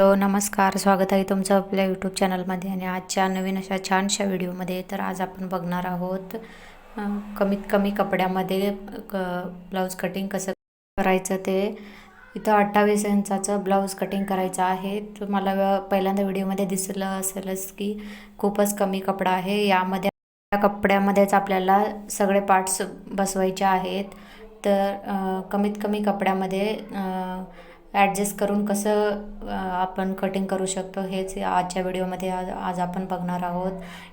Hello नमस्कार स्वागत आहे तुमचं आपल्या यूट्यूब चॅनलमध्ये आणि आजच्या नवीन अशा छानशा व्हिडिओमध्ये तर आज आपण बघणार आहोत कमीत कमी कपड्यामध्ये क ब्लाऊज कटिंग कसं करायचं ते. इथं अठ्ठावीस इंचाचं ब्लाऊज कटिंग करायचं आहे. तुम्हाला पहिल्यांदा व्हिडिओमध्ये दिसलं असेलच की खूपच कमी कपडा आहे. यामध्ये या कपड्यामध्येच आपल्याला सगळे पार्ट्स बसवायचे आहेत. तर कमीत कमी कपड्यामध्ये ॲडजस्ट करून कसं आपण कटिंग करू शकतो हेच आजच्या व्हिडिओमध्ये आज आज आपण बघणार आहोत.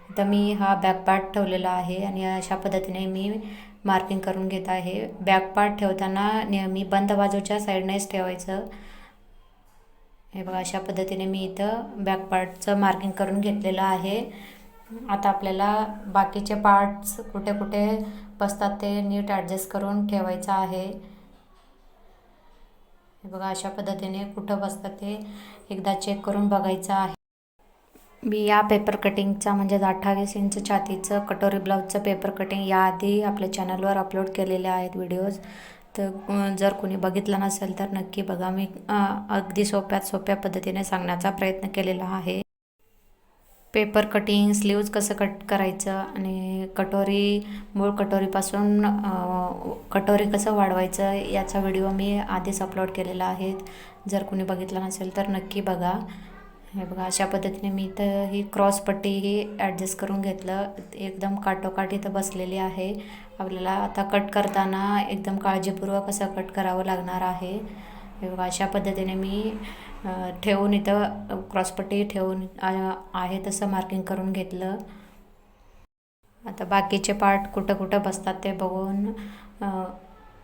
इथं मी हा बॅक पार्ट ठेवलेला आहे आणि अशा पद्धतीने मी मार्किंग करून घेत आहे. बॅक पार्ट ठेवताना नेहमी बंद बाजूच्या साईडनेच ठेवायचं. हे बघा अशा पद्धतीने मी इथं बॅक पार्टचं मार्किंग करून घेतलेलं आहे. आता आपल्याला बाकीचे पार्ट्स कुठे कुठे बसतात ते नीट ॲडजस्ट करून ठेवायचं आहे. हे बघा अशा पद्धतीने कुठं बसतं ते एकदा चेक करून बघायचं आहे. मी या पेपर कटिंगचा म्हणजेच अठ्ठावीस इंच छातीचं कटोरी ब्लाऊजचं पेपर कटिंग याआधी आपल्या चॅनलवर अपलोड केलेले आहेत व्हिडिओज तर जर कोणी बघितला नसेल तर नक्की बघा. मी अगदी सोप्यात सोप्या पद्धतीने सांगण्याचा प्रयत्न केलेला आहे. पेपर कटिंग स्लीव्ज कसं कट करायचं आणि कटोरी मूळ कटोरीपासून कटोरी कसं वाढवायचं याचा व्हिडिओ मी आधीच अपलोड केलेला आहे. जर कोणी बघितला नसेल तर नक्की बघा. हे बघा अशा पद्धतीने मी इथं ही क्रॉस पट्टी ही ॲडजस्ट करून घेतलं. एकदम काटोकाट इथं बसलेली आहे. आपल्याला आता कट करताना एकदम काळजीपूर्वक असं कट करावं लागणार आहे. हे बघा अशा पद्धतीने मी ठेवून इथं क्रॉसपट्टी ठेवून आहे तसं मार्किंग करून घेतलं. आता बाकीचे पार्ट कुठं कुठं बसतात ते बघून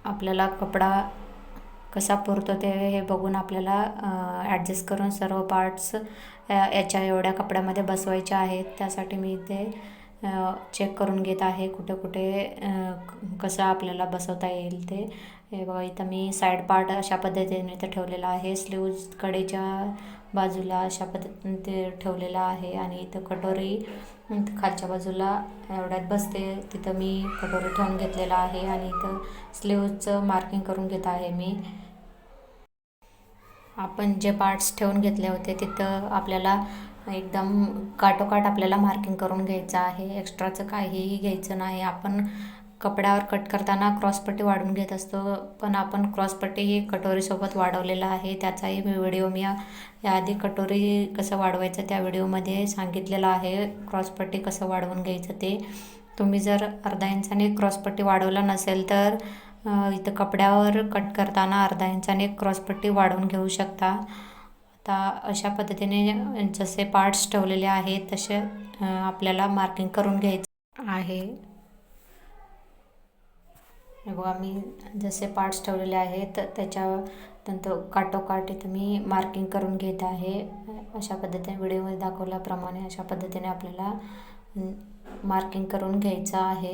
आपल्याला कपडा कसा पुरतो ते हे बघून आपल्याला ॲडजस्ट करून सर्व पार्ट्स याच्या एवढ्या कपड्यामध्ये बसवायचे आहेत. त्यासाठी मी इथे चेक करून घेत आहे कुठे कुठे कसं आपल्याला बसवता येईल ते. हे बघा इथं मी साईड पार्ट अशा पद्धतीने इथं ठेवलेला आहे. स्लीव्ज कडेच्या बाजूला अशा पद्धतीने ते ठेवलेलं आहे आणि इथं कटोरी खालच्या बाजूला एवढ्यात बसते. तिथं मी कटोरी ठेवून घेतलेला आहे आणि इथं स्लीव्जचं मार्किंग करून घेत आहे मी. आपण जे पार्ट्स ठेवून घेतले होते तिथं आपल्याला एकदम काटोकाट आपल्याला मार्किंग करून घ्यायचं आहे. एक्स्ट्राचं काहीही घ्यायचं नाही. आपण कपड्यावर कट करताना क्रॉसपट्टी वाढवून घेत असतो. पण आपण क्रॉसपट्टी ही कटोरीसोबत वाढवलेला आहे. त्याचाही व्हिडिओ मी या- याआधी कटोरी कसं वाढवायचं त्या व्हिडिओमध्ये सांगितलेलं आहे. क्रॉसपट्टी कसं वाढवून घ्यायचं ते. तुम्ही जर अर्धा इंचाने क्रॉसपट्टी वाढवला नसेल तर इथं कपड्यावर कट करताना अर्धा इंचाने क्रॉसपट्टी वाढवून घेऊ शकता. आता अशा पद्धतीने जसे पार्ट्स ठेवलेले आहेत तसे आपल्याला मार्किंग करून घ्यायचं आहे. हे बघा मी जसे पार्ट्स ठेवलेले आहेत त्याच्या नंतर काटोकाट इथं मी मार्किंग करून घेत आहे. अशा पद्धतीने व्हिडिओमध्ये दाखवल्याप्रमाणे अशा पद्धतीने आपल्याला मार्किंग करून घ्यायचं आहे.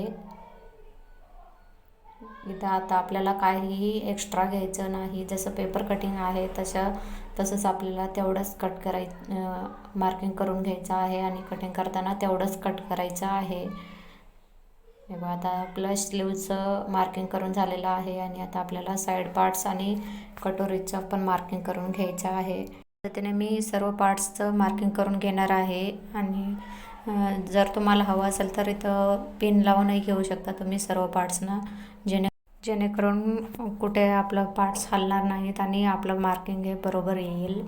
इथं आता आपल्याला काहीही एक्स्ट्रा घ्यायचं नाही. जसं पेपर कटिंग आहे तसं तसंच आपल्याला तेवढंच कट कराय मार्किंग करून घ्यायचं आहे आणि कटिंग करताना तेवढंच कट करायचं आहे. हे बघा आता आपलं स्लीवचं मार्किंग करून झालेलं आहे आणि आता आपल्याला साईड पार्ट्स आणि कटोरीचं पण मार्किंग करून घ्यायचं आहे. पद्धतीने मी सर्व पार्ट्सचं मार्किंग करून घेणार आहे आणि जर तुम्हाला हवं असेल तर इथं पिन लावूनही घेऊ शकता तुम्ही सर्व पार्ट्सना जेणे जेणेकरून कुठे आपलं पार्ट्स हलणार नाहीत आणि आपलं मार्किंग हे बरोबर येईल.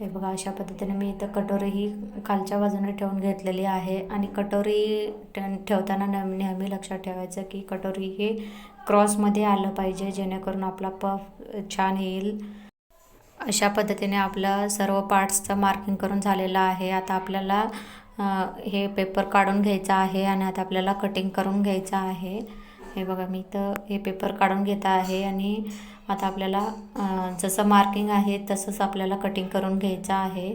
हे बघा अशा पद्धतीने मी इथं कटोरी ही खालच्या बाजूने ठेवून घेतलेली आहे. आणि कटोरी ठेवताना नेहमी नेहमी लक्षात ठेवायचं की कटोरी हे क्रॉसमध्ये आलं पाहिजे जेणेकरून आपला पफ छान येईल. अशा पद्धतीने आपलं सर्व पार्ट्सचं मार्किंग करून झालेलं आहे. आता आपल्याला हे पेपर काढून घ्यायचं आहे आणि आता आपल्याला कटिंग करून घ्यायचं आहे. हे बघा मी इथं हे पेपर काढून घेत आहे आणि आता आपल्याला जसं मार्किंग आहे तसंच आपल्याला कटिंग करून घ्यायचं आहे.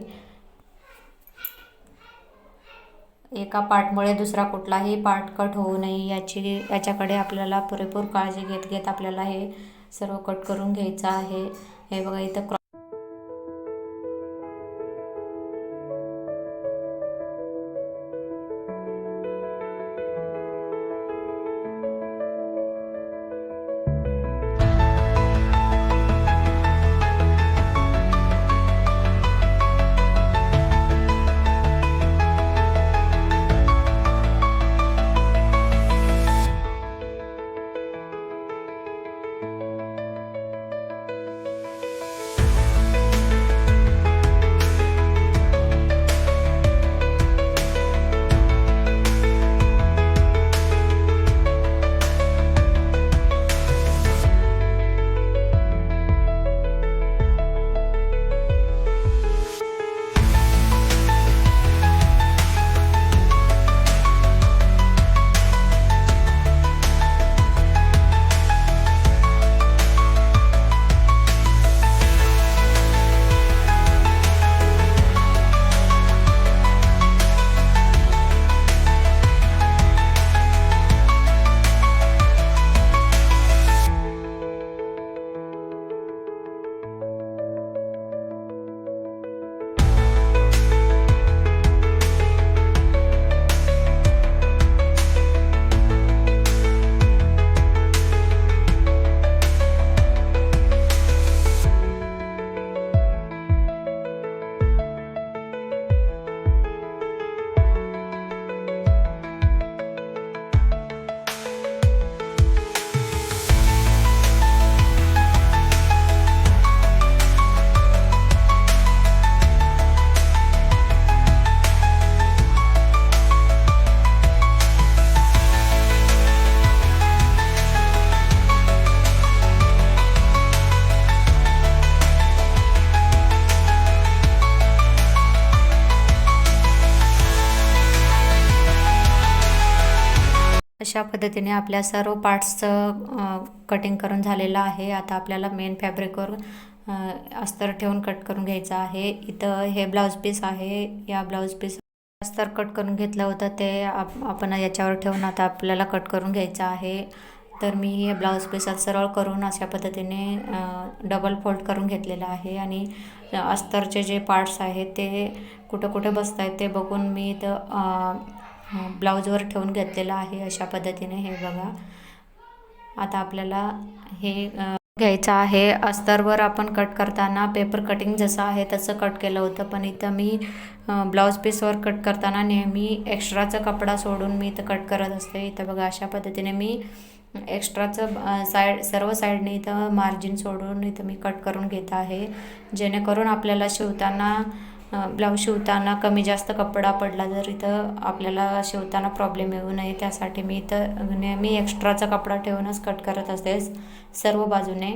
एका पार्टमुळे दुसरा कुठलाही पार्ट कट होऊ नये याची याच्याकडे आपल्याला पुरेपूर काळजी घेत घेत आपल्याला हे सर्व कट करून घ्यायचं आहे. हे बघा इथं क्रॉ अशा पद्धतीने आपल्या सर्व पार्ट्सचं कटिंग करून झालेलं आहे. आता आपल्याला मेन फॅब्रिकवर अस्तर ठेवून कट करून घ्यायचं आहे. इथं हे ब्लाऊज पीस आहे. या ब्लाऊज पीस अस्तर कट करून घेतलं होतं. ते आप आपण याच्यावर ठेवून आता आपल्याला कट करून घ्यायचं आहे. तर मी हे ब्लाऊज पीस सरळ करून अशा पद्धतीने डबल फोल्ड करून घेतलेलं आहे. आणि अस्तरचे जे पार्ट्स आहेत ते कुठं कुठे बसत आहेत ते बघून मी इथं ब्लाऊजवर ठेवून घेतलेलं आहे अशा पद्धतीने हे बघा. आता आपल्याला हे घ्यायचं आहे. अस्तरवर आपण कट करताना पेपर कटिंग जसं आहे तसं कट केलं होतं. पण इथं मी ब्लाऊज पीसवर कट करताना नेहमी एक्स्ट्राचा कपडा सोडून मी इथं कट करत असते. इथं बघा अशा पद्धतीने मी एक्स्ट्राचं साईड सर्व साईडने इथं मार्जिन सोडून इथं मी कट करून घेत आहे. जेणेकरून आपल्याला शिवताना ब्लाऊज शिवताना कमी जास्त कपडा पडला तर इथं आपल्याला शिवताना प्रॉब्लेम येऊ नये. त्यासाठी मी इथं नेहमी एक्स्ट्राचा कपडा ठेवूनच कट करत असते सर्व बाजूने.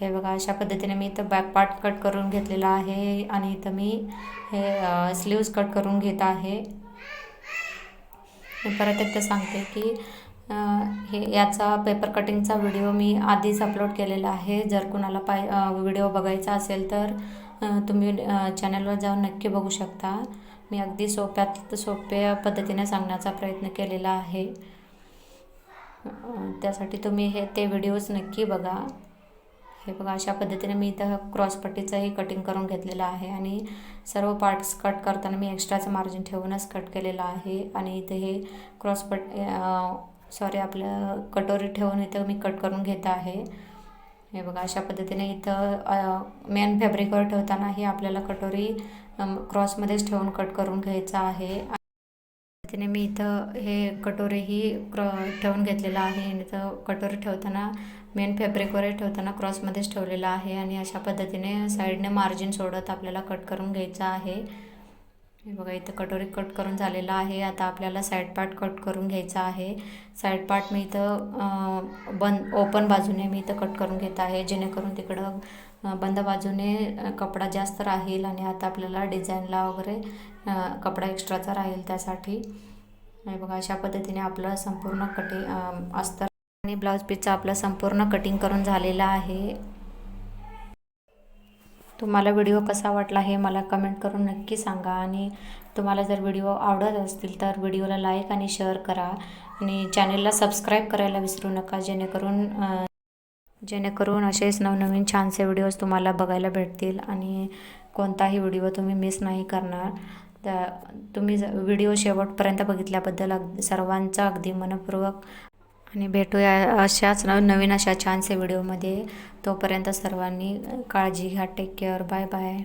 हे बघा अशा पद्धतीने मी इथं बॅक पार्ट कट करून घेतलेला आहे आणि इथं मी हे स्लीव्ज कट करून घेत आहे. मी परत एकदा सांगते की हे याचा पेपर कटिंगचा व्हिडिओ मी आधीच अपलोड केलेला आहे. जर कुणाला पाय व्हिडिओ बघायचा असेल तर तुम्ही चॅनलवर जाऊन नक्की बघू शकता. मी अगदी सोप्यात सोप्या पद्धतीने सांगण्याचा प्रयत्न केलेला आहे. त्यासाठी तुम्ही हे ते व्हिडिओज नक्की बघा. हे बघा अशा पद्धतीने मी इथं क्रॉसपट्टीचंही कटिंग करून घेतलेलं आहे आणि सर्व पार्ट्स कट करताना मी एक्स्ट्राचं मार्जिन ठेवूनच कट केलेलं आहे आणि इथे हे क्रॉसपट सॉरी आपलं कटोरी ठेवून इथं मी कट करून घेत आहे. हे बघा अशा पद्धतीने इथं मेन फॅब्रिकवर ठेवताना ही आपल्याला कटोरी क्रॉसमध्येच ठेवून कट करून घ्यायचं आहे. पद्धतीने मी इथं हे कटोरीही क्रॉ ठेवून घेतलेलं आहे. आणि इथं कटोरी ठेवताना मेन फॅब्रिकवरही ठेवताना क्रॉसमध्येच ठेवलेलं आहे. आणि अशा पद्धतीने साईडने मार्जिन सोडत आपल्याला कट करून घ्यायचं आहे. हे बघा इथं कटोरी कट करून झालेलं आहे. आता आपल्याला साईड पार्ट कट करून घ्यायचा आहे. साईड पार्ट मी इथं बंद ओपन बाजूने मी इथं कट करून घेत आहे. जेणेकरून तिकडं बंद बाजूने कपडा जास्त राहील आणि आता आपल्याला डिझाईनला वगैरे कपडा एक्स्ट्राचा राहील त्यासाठी. हे बघा अशा पद्धतीने आपलं संपूर्ण कटिंग अस्तर आणि ब्लाऊज पीसचं आपलं संपूर्ण कटिंग करून झालेलं आहे. तुम्हाला व्हिडिओ कसा वाटला हे मला कमेंट करून नक्की सांगा. आणि तुम्हाला जर व्हिडिओ आवडत असतील तर व्हिडिओला लाईक आणि शेअर करा. आणि चॅनेलला सबस्क्राईब करायला विसरू नका. जेणेकरून जेणेकरून असेच नवनवीन छानसे व्हिडिओज तुम्हाला बघायला भेटतील आणि कोणताही व्हिडिओ तुम्ही मिस नाही करणार. तर तुम्ही व्हिडिओ शेवटपर्यंत बघितल्याबद्दल अग सर्वांचा अगदी मनपूर्वक आणि भेटूया अशाच नवीन अशा छानसे व्हिडिओमध्ये. तोपर्यंत सर्वांनी काळजी घ्या. Take care bye bye